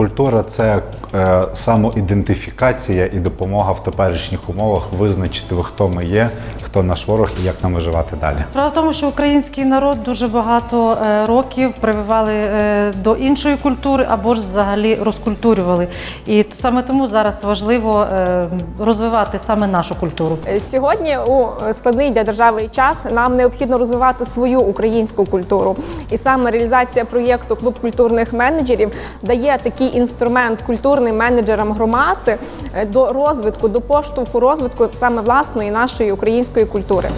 культура це е, самоідентифікація і допомога в теперішніх умовах визначити, хто ми є, хто наш ворог і як нам виживати далі. Справа в тому, що український народ дуже багато е, років прививали е, до іншої культури або ж взагалі розкультурювали. І саме тому зараз важливо е, розвивати саме нашу культуру. Сьогодні у складний для держави час нам необхідно розвивати свою українську культуру. І саме реалізація проєкту Клуб культурних менеджерів дає такий інструмент культурним менеджерам громади до розвитку, до поштовху розвитку саме власної нашої української культури.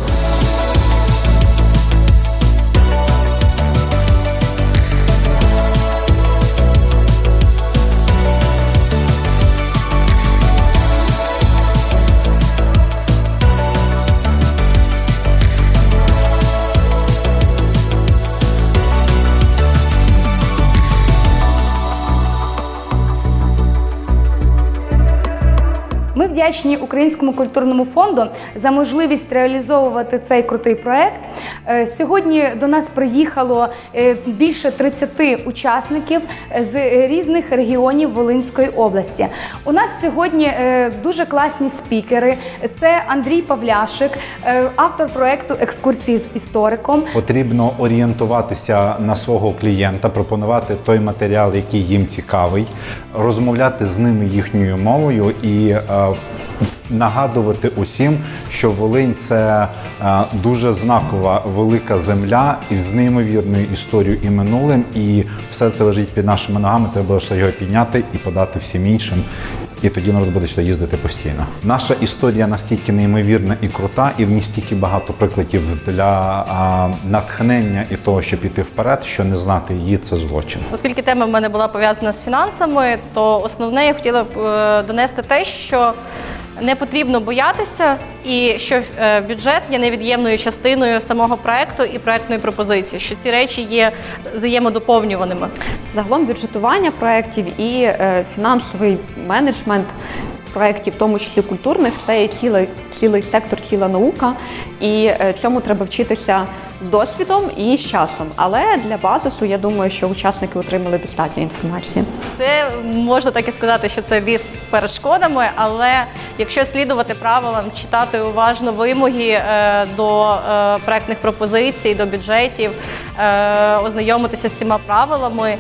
Вдячні Українському культурному фонду за можливість реалізовувати цей крутий проект. Е, Сьогодні до нас приїхало е, більше 30 учасників з різних регіонів Волинської області. У нас сьогодні е, дуже класні спікери. Це Андрій Павляшик, автор проекту екскурсії з істориком. Потрібно орієнтуватися на свого клієнта, пропонувати той матеріал, який їм цікавий, розмовляти з ними їхньою мовою і нагадувати усім, що Волинь це е, дуже знакова велика земля із неймовірною історією і минулим, і все це лежить під нашими ногами. Треба лише його підняти і подати всім іншим. І тоді народ буде сюди їздити постійно. Наша історія настільки неймовірна і крута, і в ній стільки багато прикладів для а, натхнення і того, щоб іти вперед, що не знати її це злочин. Оскільки тема в мене була пов'язана з фінансами, то основне я хотіла б е, донести те, що не потрібно боятися, і що е, бюджет є невід'ємною частиною самого проекту і проектної пропозиції, що ці речі є взаємодоповнюваними. Загалом бюджетування проєктів і е, фінансовий менеджмент проєктів, в тому числі культурних, це є цілий, цілий сектор, ціла наука, і е, цьому треба вчитися з досвідом і з часом. Але для базису я думаю, що учасники отримали достатньо інформації. Це можна так і сказати, що це ліс з перешкодами, але якщо слідувати правилам, читати уважно вимоги е, до е, проектних пропозицій, до бюджетів, е, ознайомитися з цими правилами.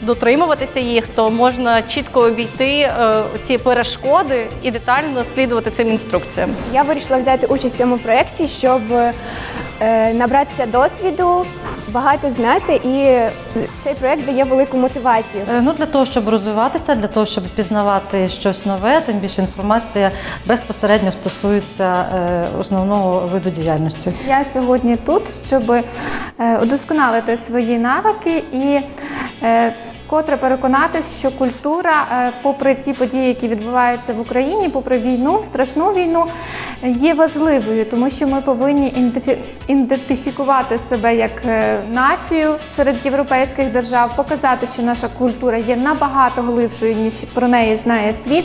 Дотримуватися їх, то можна чітко обійти е, ці перешкоди і детально слідувати цим інструкціям. Я вирішила взяти участь в цьому проєкті, щоб е, набратися досвіду, багато знати, і цей проєкт дає велику мотивацію. Е, Ну, для того, щоб розвиватися, для того, щоб пізнавати щось нове, тим більше інформація безпосередньо стосується е, основного виду діяльності. Я сьогодні тут, щоб е, удосконалити свої навики і вкотре переконатись, що культура, е, попри ті події, які відбуваються в Україні, попри війну, страшну війну, є важливою, тому що ми повинні ідентифікувати себе як е, націю серед європейських держав, показати, що наша культура є набагато глибшою, ніж про неї знає світ,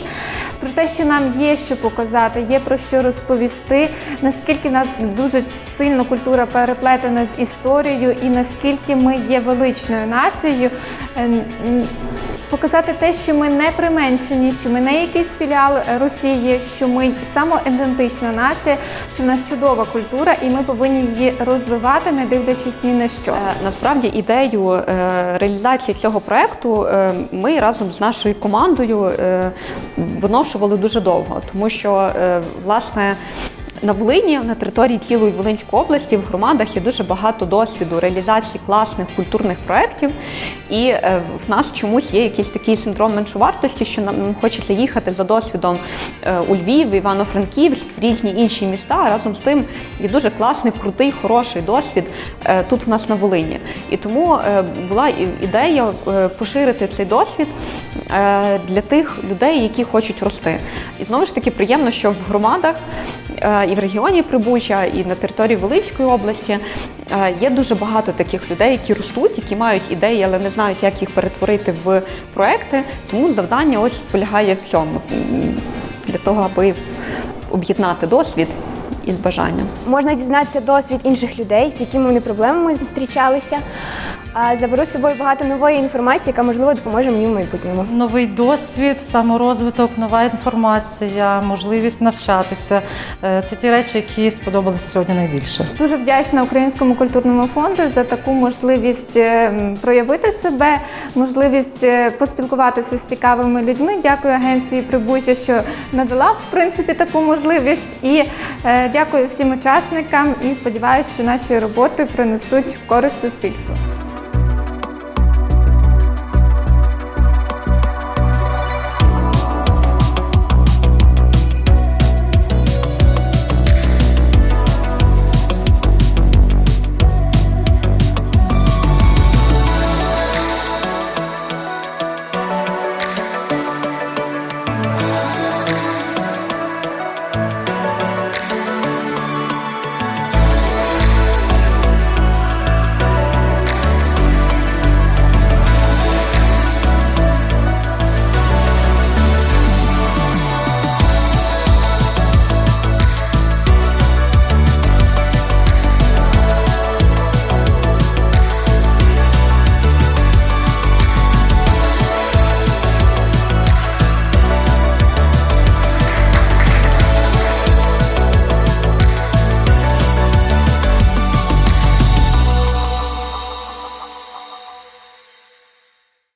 про те, що нам є що показати, є про що розповісти, наскільки нас дуже сильно культура переплетена з історією, і наскільки ми є величною нацією. Показати те, що ми не применшені, що ми не якийсь філіал Росії, що ми самоідентична нація, що в нас чудова культура, і ми повинні її розвивати, не дивлячись ні на що. Е, Насправді ідею е, реалізації цього проекту е, ми разом з нашою командою виношували дуже довго, тому що власне. На Волині, на території цілої Волинської області, в громадах є дуже багато досвіду реалізації класних культурних проєктів. І е, в нас чомусь є якийсь такий синдром меншовартості, що нам хочеться їхати за досвідом е, у Львів, Івано-Франківськ, в різні інші міста. Разом з тим є дуже класний, крутий, хороший досвід е, тут в нас на Волині. І тому була ідея поширити цей досвід для тих людей, які хочуть рости. І знову ж таки приємно, що в громадах і в регіоні Прибуча, і на території Волинської області е, є дуже багато таких людей, які ростуть, які мають ідеї, але не знають, як їх перетворити в проекти. Тому завдання ось полягає в цьому для того, аби об'єднати досвід із бажанням. Можна дізнатися досвід інших людей, з якими вони проблемами зустрічалися. А заберу з собою багато нової інформації, яка можливо допоможе мені в майбутньому. Новий досвід, саморозвиток, нова інформація, можливість навчатися Е, це ті речі, які сподобалися сьогодні найбільше. Дуже вдячна Українському культурному фонду за таку можливість е, проявити себе, можливість е, поспілкуватися з цікавими людьми. Дякую агенції Прибужжя, що надала в принципі таку можливість. І е, дякую всім учасникам і сподіваюся, що наші роботи принесуть користь суспільству.